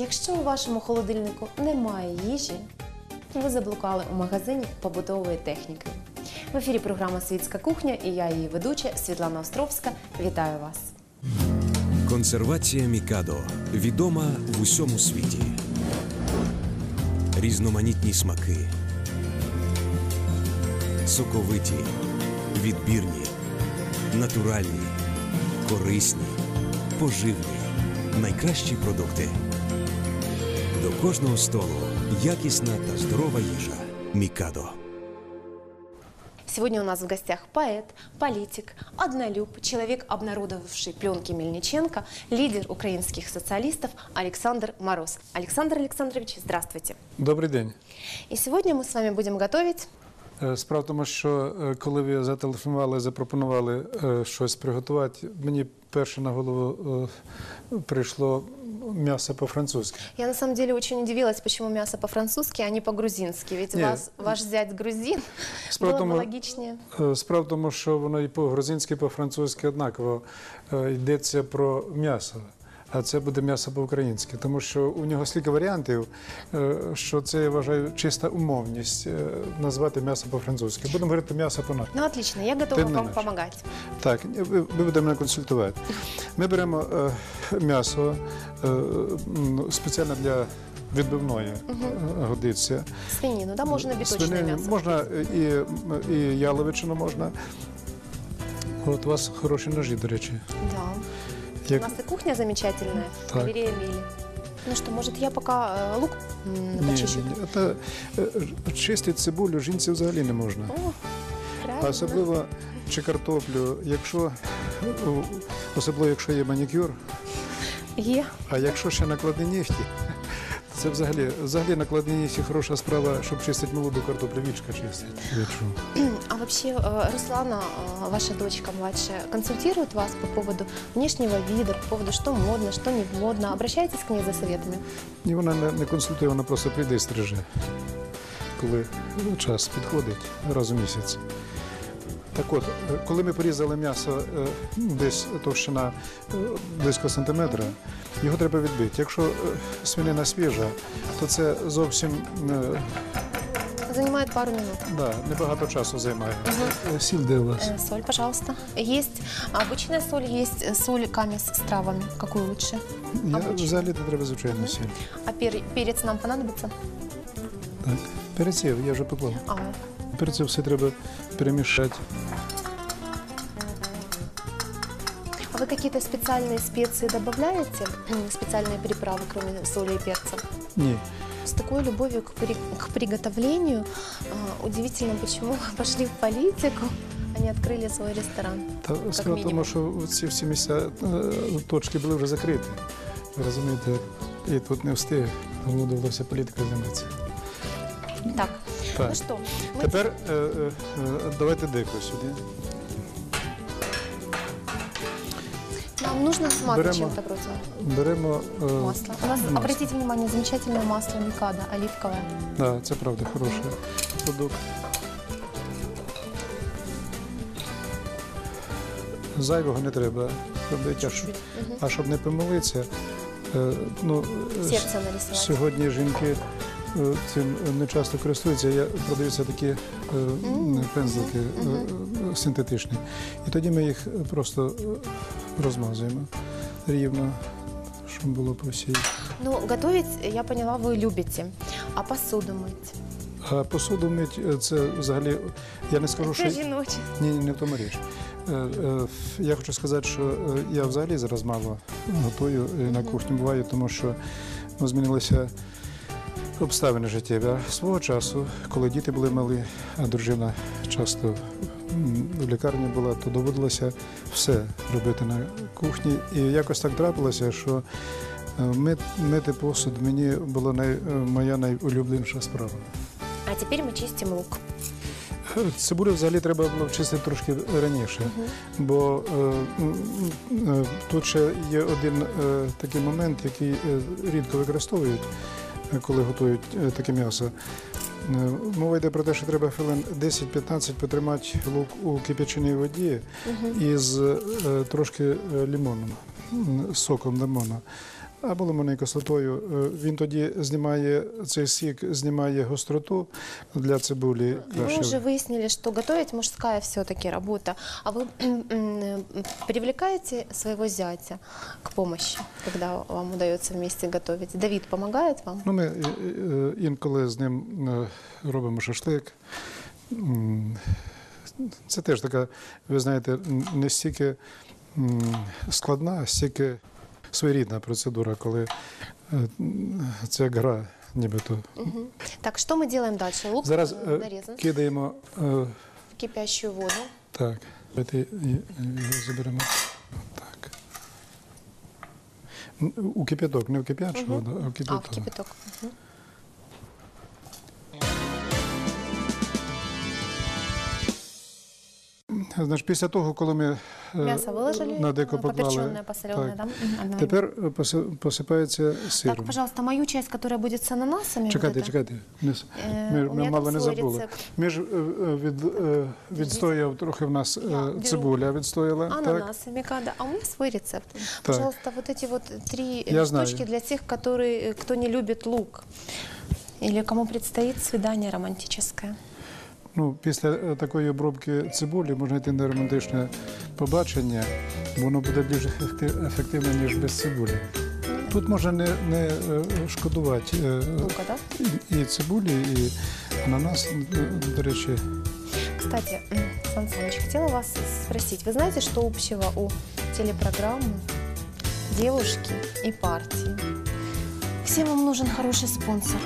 Якщо у вашому холодильнику немає їжі, ви заблукали у магазині побутової техніки. В ефірі програма Світська кухня і я її ведуча Світлана Островська. Вітаю вас! Консервація Мікадо відома в усьому світі. Різноманітні смаки, соковиті, відбірні, натуральні, корисні, поживні, найкращі продукти. До кожного столу якісна та здорова їжа. Мікадо. Сегодня у нас в гостях поэт, политик, однолюб, человек, обнародовавший пленки Мельниченко, лидер украинских социалистов Александр Мороз. Александр Александрович, здравствуйте. Добрий день. И сегодня мы с вами будем готовить Е, Справа в тому, що е, коли ви зателефонували, запропонували е, щось приготувати, мені перше на голову прийшло м'ясо по-французьки. Я на самом деле очень удивилась, почему мясо по-французски, а не по-грузински. Ведь Нет. вас, ваш зять грузин. Справа бы тому- логичнее. Е, Справа в тому, що воно і по-грузинськи, і по-французьки однаково йдеться про м'ясо. А це буде м'ясо по-українськи, тому що у нього стільки варіантів, е, що це я вважаю чиста умовність е, назвати м'ясо по-французьки. Будемо говорити м'ясо по Ну, отлично, я готова вам помогать. Так, ви, ви будете мене консультувати. Ми беремо е, м'ясо е, спеціально для відбивної е, годиться. Свинину, да, биточное Свинину мясо. можна і, і яловичину можна. От у вас хороші ножі, до речі. Да. У нас и кухня замечательная, Так. галерея Мили. Ну что, может, я пока э, лук м, Ні, почищу? ні. Та, е, чистити цибулю жінці взагалі не можна. О, правильно. Особливо чи картоплю, якщо о, особливо якщо є манікюр, Е. А якщо ще накладні нігті, то це взагалі, взагалі накладні хороша справа, щоб чистити молоду картоплю, вічка чистить. А вообще, э, Руслана, э, ваша дочка младшая, консультирует вас по поводу внешнего вида, по поводу, что модно, что не модно? Обращаетесь к ней за советами? І вона не, не консультує, вона просто прийде і стриже, коли ну, час підходить раз у місяць. Так от, е, коли ми порізали м'ясо е, ну, десь товщина е, близько сантиметра, його треба відбити. Якщо е, свинина свіжа, то це зовсім е, Занимает пару минут. да, небагато часу займає. Е, Сіль де у вас? Э, Соль, пожалуйста. Есть обычная соль, есть э, соль камес с травами. Какую лучше? Я, обична. взагалі то треба звичайно сіль. А пер- перец нам понадобится? Так. Перед цим я вже поклав. А, Перед цим все треба перемішати. вы какие-то специальные специи добавляете? М, Специальные приправы, кроме соли и перца? Ні. С такой любовью к, при- к приготовлению а, удивительно, почему вы пошли в политику, а не открыли свой ресторан. Та справа в тому, що ці всі місця е, точки були вже закриті. Ви розумієте, і тут не встиг, тому довелося політикою займатися. Так, ну Так. что, мы Тепер е, е, е, давайте деко сюди. Нужно с беремо- чем-то против Беремо. е, масла. У нас, масло. обратите внимание, замечательное масло Микада, оливковое. Да, це правда хороший продукт. Зайвого не треба робити, а щоб, а щоб не помилитися. е, Ну, е, Сердце нарисовать. Сьогодні жінки е, цим не часто користуються. Я продаються такі пензлики е, е, синтетичні. І тоді ми їх просто е, розмазуємо рівно, щоб було по всій. Ну, готовить, я поняла, вы любите. А посуду мыть? А посуду мить е, це взагалі, я не скажу, що Это жіноче. ні, ні, не в тому річ. Е, е, Я хочу сказати, що е, я взагалі зараз мало готую е, на кухні буває, тому що ну, змінилися обставини життєві. А свого часу, коли діти були малі, а дружина часто в лікарні була, то доводилося все робити на кухні. І якось так трапилося, що е, мити посуд мені була най, е, моя найулюбленіша справа. А теперь мы чистим лук. Цибулю взагалі треба було чистити трошки раніше, бо е, е, тут ще є один е, такий момент, який е, рідко використовують, е, коли готують е, таке м'ясо. Е, Мова йде про те, що треба хвилин 10-15 потримати лук у кип'яченій воді із е, трошки лимоном, соком лимона або лимонною кислотою. Е, Він тоді знімає цей сік, знімає гостроту для цибулі. Мы краще. уже выяснили, что готовить мужская все-таки работа. А вы м, привлекаете своего зятя к помощи, когда вам удается вместе готовить? Давид помогает вам? Ну, ми е, е, інколи з ним е, робимо шашлик. М, Це теж така, ви знаєте, н- не стільки м, складна, а стільки своєрідна процедура, коли ця це як гра, нібито. Так, що ми робимо далі? Лук Зараз е, кидаємо е, в кипящу воду. так. Давайте його заберемо. Так. У кипяток, не в кип'ячу воду, а в А, кипяток. в кипяток. Мгм. Значить, після того, коли ми е, Мясо выложили, на деко э, поклали, поперченное, посоленое, так. да? Мгм, одно. тепер е, поси- посипається Так, сиром. пожалуйста, мою часть, которая будет с ананасами. вот Чекайте, это. чекайте. Не с- Е, Ми, у ми мене мало там не свій забули. рецепт. Ми ж е, е, від, е, відстояв трохи в нас е, Я беру цибуля відстояла. Так? Ананасы, микада. А у меня свой рецепт. Пожалуйста, вот эти вот три э, Я штучки знаю. для тех, которые, э, кто не любит лук. Или кому предстоит свидание романтическое. Ну, після е, такої обробки цибулі можна йти на романтичне побачення, бо воно буде більш ефекти- ефективне, ніж без цибулі. Тут можна не, не е, шкодувати е, Лука, да? і, і цибулі, і ананас, е, до речі. Кстати, м, Сан Саныч, хотела вас спросить. Вы знаете, что общего у телепрограммы «Девушки» и «Партии»? Всем вам нужен хороший спонсор.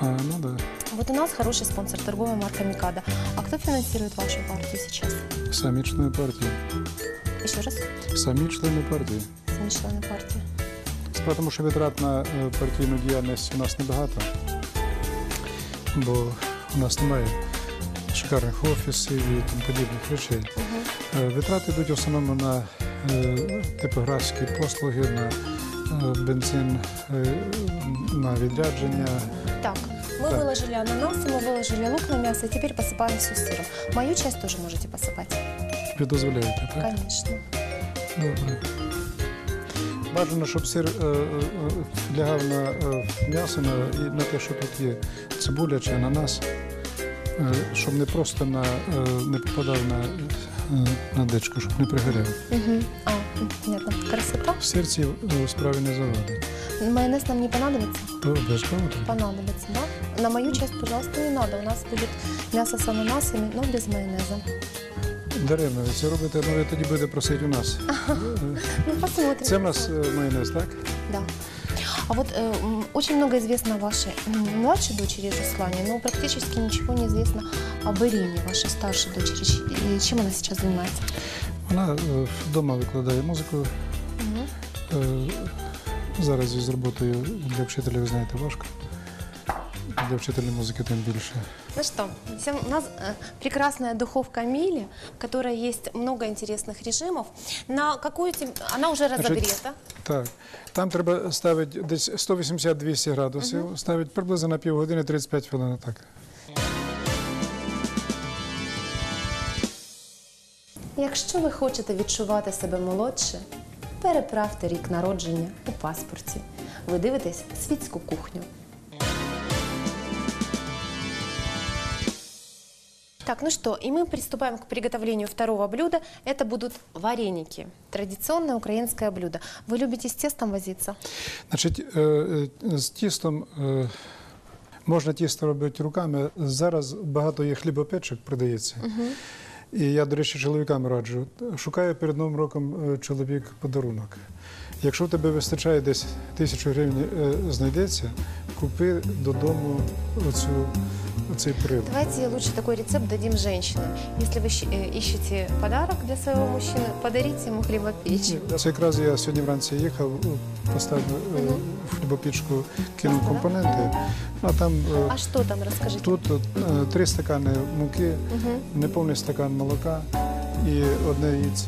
А, ну да. Вот у нас хороший спонсор, торговая марка «Микада». А кто финансирует вашу партию сейчас? Самі члени партії. Еще раз, Самі члени партії. сами члены партии. Справа тому, що витрат на е, партійну діяльність у нас небагато, бо у нас немає шикарних офісів і тому подібних речей. Е, Витрати йдуть в основному на е, типографські послуги, на е, бензин, на відрядження. Так, мы Так. выложили ананасы, мы выложили лук на мясо, и теперь посыпаем все сыром. Мою часть тоже можете посыпать, Ви дозволяєте, так? конечно. Добре. Бажано, щоб сир е, е, е, лягав на е, м'ясо на, і на те, що тут є цибуля чи ананас, е, щоб не просто на, е, не попадав на, е, на дечку, щоб не пригоряв. Мгм. А, м, понятно. Красота. В серці е, справі не завадить. Майонез нам не понадобится? То обов'язково так. Понадобится, да? На мою часть, пожалуйста, не надо. У нас будет мясо с ананасами, но без майонеза. Даремно, ви це робите, ну ви тоді будете просити у нас. Ну, посмотрим. Це в нас е, майонез, так? Да. А вот э, м, очень много известно о вашей м, младшей дочери Руслане, но практически ничего не известно об Ирине, вашей старшей дочери. Ч- и Чем она сейчас занимается? Вона е, вдома викладає музику. Е, Зараз із роботою для вчителя, ви знаєте, важко. Для вчителя музики тим більше. Ну что, всем- у нас э, прекрасная духовка Мили, в которой есть много интересных режимов. На какую тем... Она уже разогрета. Значит, Так. Там треба ставити десь 180-200 градусів, ставити приблизно на півгодини 35 хвилин. Так. Якщо ви хочете відчувати себе молодше, переправте рік народження у паспорті. Ви дивитесь світську кухню. Так, ну что, и мы приступаем к приготовлению второго блюда. Это будут вареники. Традиционное украинское блюдо. Вы любите с тестом возиться? Значить, е, е, з тістом е, можна тісто робити руками. Зараз багато є хлібопечок, продається. І я, до речі, чоловікам раджу. Шукає перед Новим роком е, чоловік подарунок. Якщо в тебе вистачає десь тисячу гривень е, знайдеться, купи додому оцю, оцей прилад. Давайте лучше такой рецепт дадим женщинам. Если вы щи- э, ищете подарок для своего мужчины, подарите ему хлебопечь. Це якраз я сьогодні вранці їхав, поставив е, в хлібопічку, кинув Класно, да? компоненти, а там е, А что там, расскажите? тут е, три стакани муки, Мгм. неповний стакан молока і одне яйце.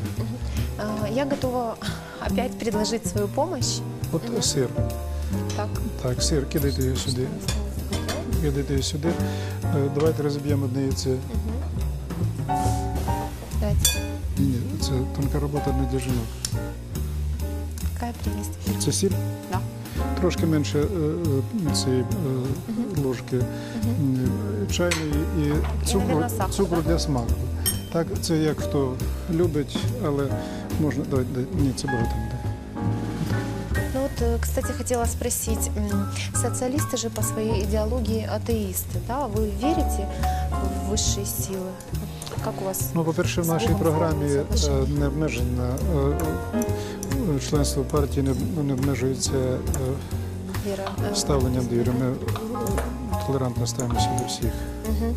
А, Я готова опять предложить свою помощь. От Мгм. сир. Так. Так, сир, кидайте його сюди. Його сюди. Е, Давайте розіб'ємо одне яйце. Давайте. Ні, ні, це тонка робота не для жінок. Какая прелесть. Це сіль? Да. трошки менше е, е, цієї ложки чайної і цукру, цукру для смаку. Так, це як хто любить, але можна. Дай, ні, це багато буде. Ну вот, э, кстати, хотела спросить, м, социалисты же по своей идеологии атеисты, да? Вы верите в высшие силы? Как у вас? Ну, по-перше, в З нашій Богом програмі взаємоотношення. е, не обмежена е, е, членство партії не, не обмежується е, Вера? э, ставленням до віри. Ми е, толерантно ставимося до всіх. мгм.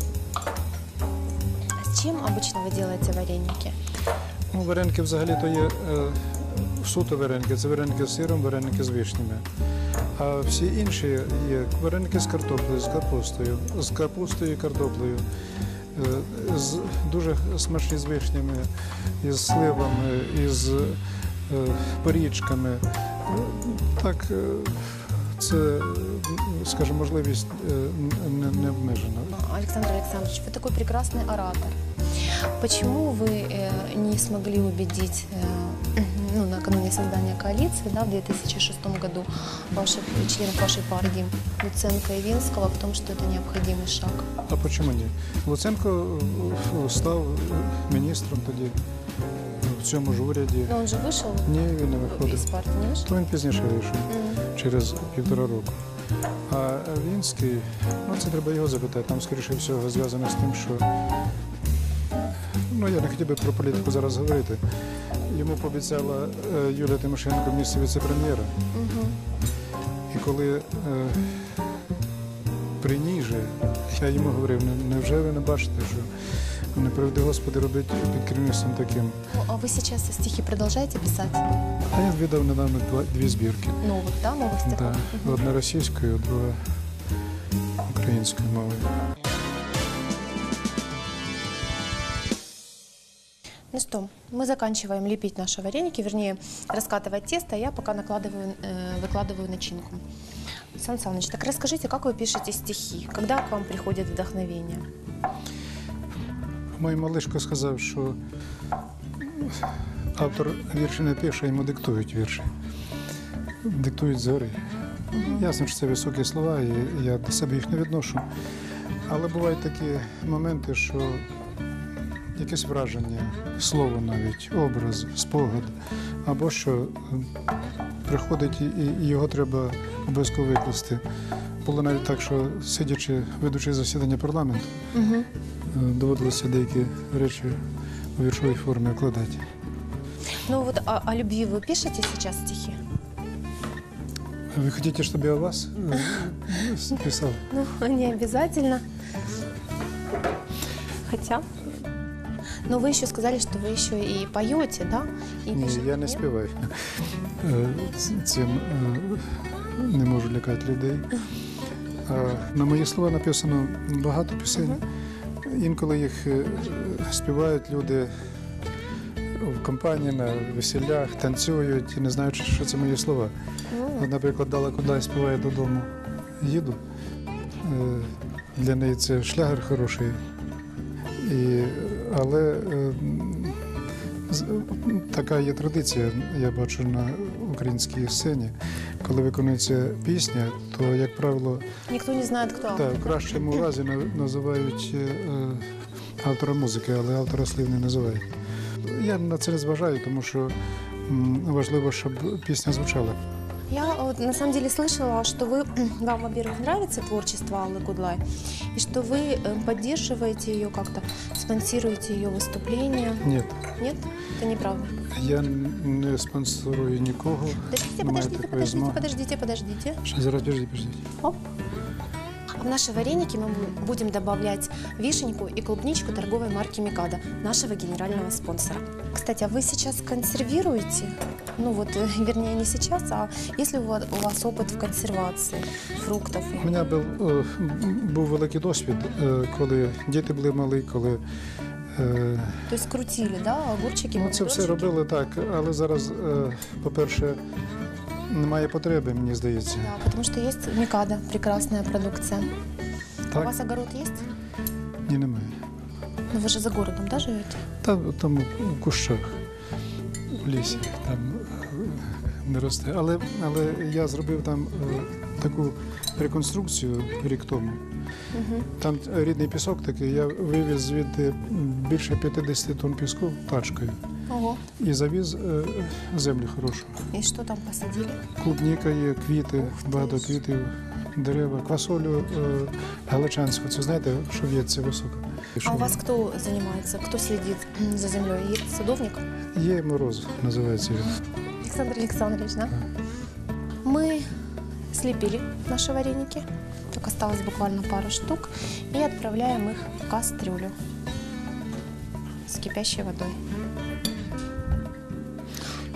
А С чем обычно вы делаете вареники? Ну, вареники взагалі то є е, суто вареники. Це вареники з сиром, вареники з вишнями. А всі інші є вареники з картоплею, з капустою, з капустою і картоплею. Е, з, дуже смачні з вишнями, із сливами, із е, порічками. Е, Так, е, це, м, скажімо, можливість е, не, не обмежена. Александр Александрович, вы такой прекрасный оратор. Почему вы э, не смогли убедить э, ну, накануне создания коалиции да, в 2006 году ваших членов вашей партии Луценко и Винского в том, что это необходимый шаг? А почему ні? Луценко е, став е, міністром тоді е, в цьому ж уряді. Но он же вышел Ні, він не виходив. из партии, не вышел? То він пізніше вийшов, М. через півтора року. А Вінський, ну це треба його запитати. Там, скоріше всього, зв'язано з тим, що ну я не хотів би про політику зараз говорити. Йому пообіцяла е, Юлія Тимошенко місце віце-прем'єра. Мгм. І коли е, при ній же, я йому говорив, «Не- невже ви не бачите, що не приведи Господи робити під керівництвом таким. Ну, а вы сейчас стихи продолжаете писать? А я видав недавно два, дві збірки. Новых, да, новых стихов? Да, Мгм. одна російською, друга українською мовою. Ну что, мы заканчиваем лепить наши вареники, вернее, раскатывать тесто, а я пока накладываю, э, выкладываю начинку. Сан Саныч, так расскажите, как вы пишете стихи? Когда к вам приходит вдохновение? Мій малишко сказав, що автор вірші не пише, а йому диктують вірші. Диктують згори. Ясно, що це високі слова, і я до себе їх не відношу. Але бувають такі моменти, що якесь враження, слово навіть, образ, спогад, або що е, приходить і, його треба обов'язково викласти. Було навіть так, що сидячи, ведучи засідання парламенту, Угу. Доводилося деякі речі у віршовій формі вкладати. Ну вот о, о любви вы пишете сейчас стихи? Ви хочете, щоб я вас е, писав? Ну, не обязательно. Хотя. Но вы еще сказали, что вы еще и поете, да? И Ні, пишете, я не нет? співаю. Е, ц- Цим е, не можу лякати людей. На мої слова написано багато пісень. Інколи їх е, співають люди в компанії, на весіллях, танцюють і не знають, що це мої слова. Ну, От, наприклад, дала куди співає додому. Їду. Е, Для неї це шлягер хороший. Але е, така є традиція, я бачу на українській сцені. Коли виконується пісня, то, як правило, Никто не кто автор. так, в кращому разі називають е, автора музики, але автора слів не називають. Я на це не зважаю, тому що важливо, щоб пісня звучала. Я вот, на самом деле слышала, что вы, вам, во-первых, нравится творчество Аллы Кудлай, и что вы э, поддерживаете ее как-то, спонсируете ее выступления. Ні, Нет? Это неправда. я не спонсорую нікого. Подождите, Немає подождите, такої подождите, змоги. подождите, подождите. Ще зараз підождіть, підождіть. Оп. В наши вареники мы бу- будем добавлять вишеньку и клубничку торговой марки Микада, нашего генерального спонсора. Кстати, а вы сейчас консервируете? Ну вот, э, вернее, не сейчас, а если у вас, у вас опыт в консервации фруктов? У мене був, е, був великий досвід, е, коли діти були малі, коли е, То есть крутили, да, огурчики, ну, це все помидорчики? робили так. Але зараз, е, по-перше, немає потреби, мені здається. Да, потому что есть Микада, прекрасная продукция. А у Так? вас огород есть? Ні, немає. Ну вы же за городом, да, живете? Та там у кущах, в лісі, там е, не росте. Але, але я зробив там е, таку реконструкцію рік тому. Там рідний пісок такий, я вивіз звідти більше 50 тонн піску тачкою Ого. і завіз е, землю хорошу. И что там посадили? Клубніка є, квіти, Ух багато квітів, дерева, квасолю е, галичанську. Це знаєте, що в'ється високо. А у вас кто занимается? Кто следит м, за землей? Есть садовник? Є мороз, називається. Александр Александрович, да? Мы слепили наши вареники. Только осталось буквально пару штук. И отправляем их в кастрюлю с кипящей водой.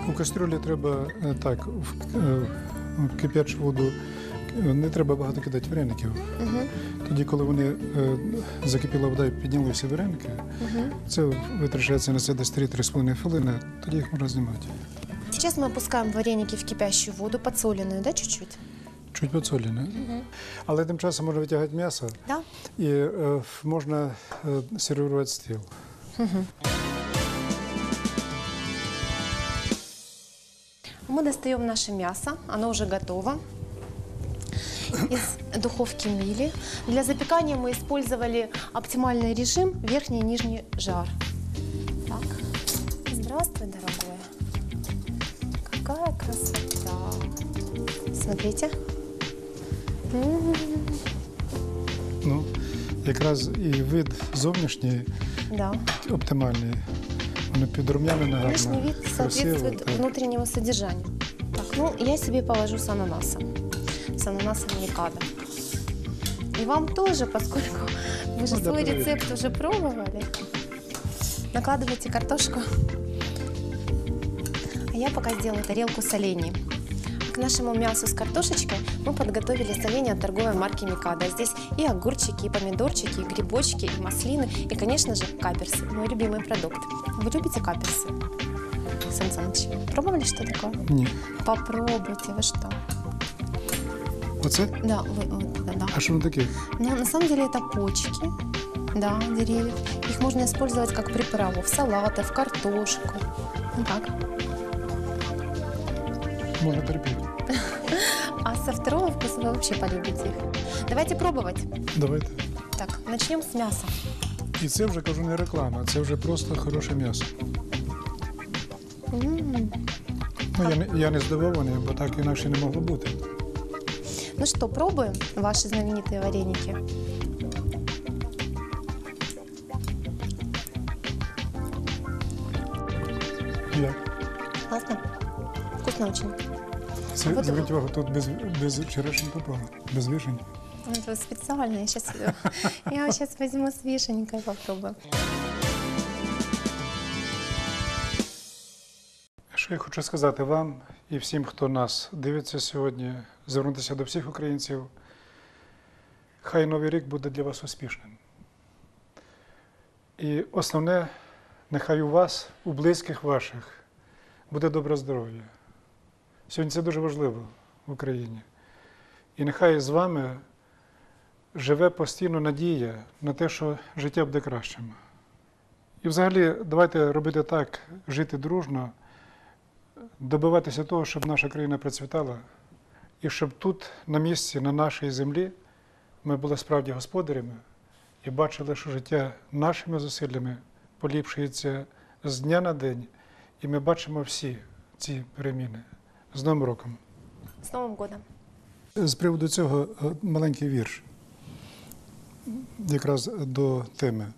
У кастрюлі треба е, так, в, е, в кип'ячу воду е, не треба багато кидати вареників. Мгм, Тоді, коли вони е, закипіла вода і піднялися вареники, мгм. це витрачається на це десь 3-3,5 хвилини, тоді їх можна знімати. Сейчас мы опускаем вареники в кипящую воду, подсоленную, да, чуть-чуть? Чуть підсолене. Але тим часом можна витягати м'ясо Да? і е, можна е, сервірувати стіл. Мы достаем наше мясо, оно уже готово. Из духовки мили. Для запекания мы использовали оптимальный режим верхний и нижний жар. Так, здравствуй, дорогое. Какая красота. Смотрите. М, Ну, якраз і вид зовнішній Да. оптимальний. Воно підрум'янене гарно. Внешний вид красиво, соответствует так. внутреннему содержанию. Так, ну, я себе положу с ананасом. С ананасом микадо. И вам тоже, поскольку вы же Ну, да, свой проверь. рецепт уже пробовали. Накладывайте картошку. Я пока сделаю тарелку с оленей. К нашему мясу с картошечкой мы подготовили соленья от торговой марки Микада. Здесь и огурчики, и помидорчики, и грибочки, и маслины, и, конечно же, каперсы, мой любимый продукт. Вы любите каперсы? Сан Саныч, пробовали что такое? Ні. Попробуйте, вы что? Оце? Да, вы, вот, да, да. А що воно таке? Но на самом деле это почки, да, деревьев. Их можно использовать как приправу в салаты, в картошку. Ну как? Можна терпіти. А со второго вкуса вы вообще полюбите их. Давайте пробовать. Давайте. Так, начнем с мяса. І це вже кажу не реклама, це вже просто хороше м'ясо. М. Ну, я, не, я не здивований, бо так інакше не могло бути. Ну что, пробуем ваши знаменитые вареники? Як? Вкусно очень. Це Вот- зверніть увагу, тут без, без черешень попало, без вишень. Это специально. Я сейчас, я сейчас возьму с вишенькой попробую. Що я хочу сказати вам і всім, хто нас дивиться сьогодні, звернутися до всіх українців. Хай новий рік буде для вас успішним. І основне, нехай у вас, у близьких ваших, буде добре здоров'я. Сьогодні це дуже важливо в Україні. І нехай з вами живе постійно надія на те, що життя буде кращим. І взагалі, давайте робити так, жити дружно добиватися того, щоб наша країна процвітала, і щоб тут, на місці, на нашій землі, ми були справді господарями і бачили, що життя нашими зусиллями поліпшується з дня на день, і ми бачимо всі ці переміни. З Новим роком. С Новым годом. З приводу цього е, маленький вірш, якраз до теми.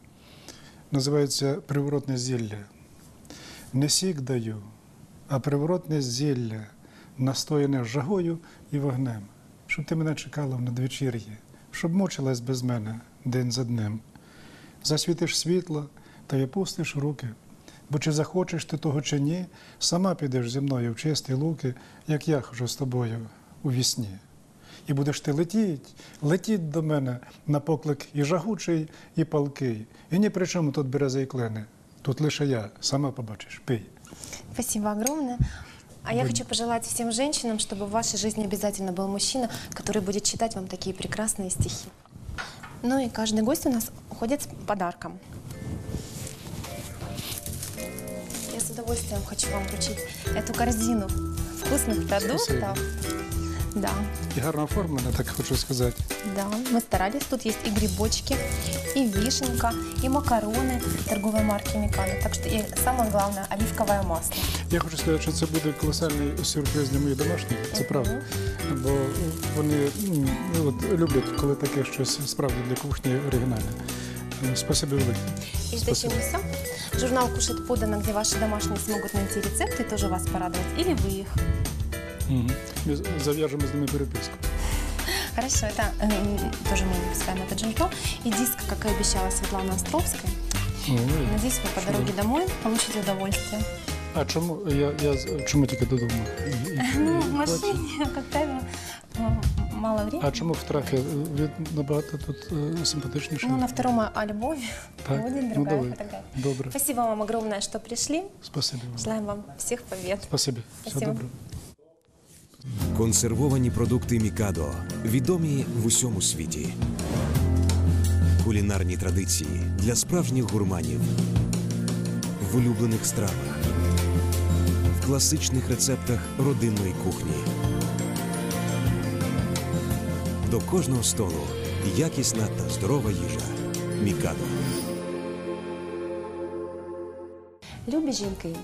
Називається Приворотне зілля. Не сік даю, а приворотне зілля, настояне жагою і вогнем, щоб ти мене чекала в надвечір'ї, щоб мучилась без мене день за днем. Засвітиш світло та й опустиш руки, бо чи захочеш ти того чи ні, сама підеш зі мною в чисті луки, як я хожу з тобою у вісні. І будеш ти летіть, летіть до мене на поклик і жагучий, і палкий. І ні при чому тут берези і клени. Тут лише я, сама побачиш, пий. Спасибо огромное. А я Вы- хочу пожелать всем женщинам, чтобы в вашей жизни обязательно был мужчина, который будет читать вам такие прекрасные стихи. Ну и каждый гость у нас уходит с подарком. с удовольствием хочу вам вручить эту корзину вкусных продуктов. Да, І гарна форма, я так хочу сказати. да, мы старались. Тут есть и грибочки, и вишенка, и макароны торговой марки Микадо. Так что и самое главное, оливковое масло. Я хочу сказати, що це буде колосальний сюрприз для моїх домашніх, це правда. Бо вони м, от, люблять, коли таке щось справді для кухні оригінальне. Е, Спасибо велике. И это еще Спасибо. не все. Журнал «Кушать подано», где ваши домашние смогут найти рецепты, тоже вас порадовать. Или вы их. Мгм. Ми з- зав'яжемо з ними переписку. Хорошо, это м, тоже мы не выпускаем этот журнал. И диск, как и обещала Светлана Островская. Ой. Надеюсь, вы по дороге домой получите удовольствие. А чому я, я з- чому тільки додому? І- і- Ну, і- в машине, как правило, м, мало времени. А чому в трафі ви набагато тут е, симпатичніше? Ну, на втором альбоме Так, будет ну другая давай. фотография. Добре. Спасибо вам огромное, что пришли. Спасибо вам. Желаем вам всех побед. Спасибі. Все добре. Консервовані продукти Мікадо відомі в усьому світі. Кулінарні традиції для справжніх гурманів. В улюблених стравах. В класичних рецептах родинної кухні. До кожного столу якісна та здорова їжа. Мікадо. Любі жінки,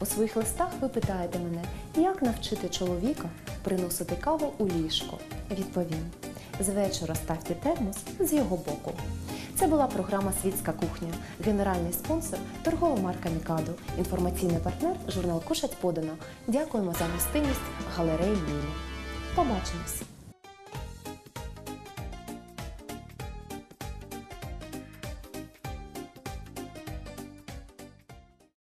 у своїх листах ви питаєте мене, як навчити чоловіка приносити каву у ліжко. Відповім: з вечора ставте термос з його боку. Це була програма Світська кухня, генеральний спонсор торгова марка Мікадо, інформаційний партнер журнал Кушать подано. Дякуємо за гостинність галереї Мілі. Побачимось!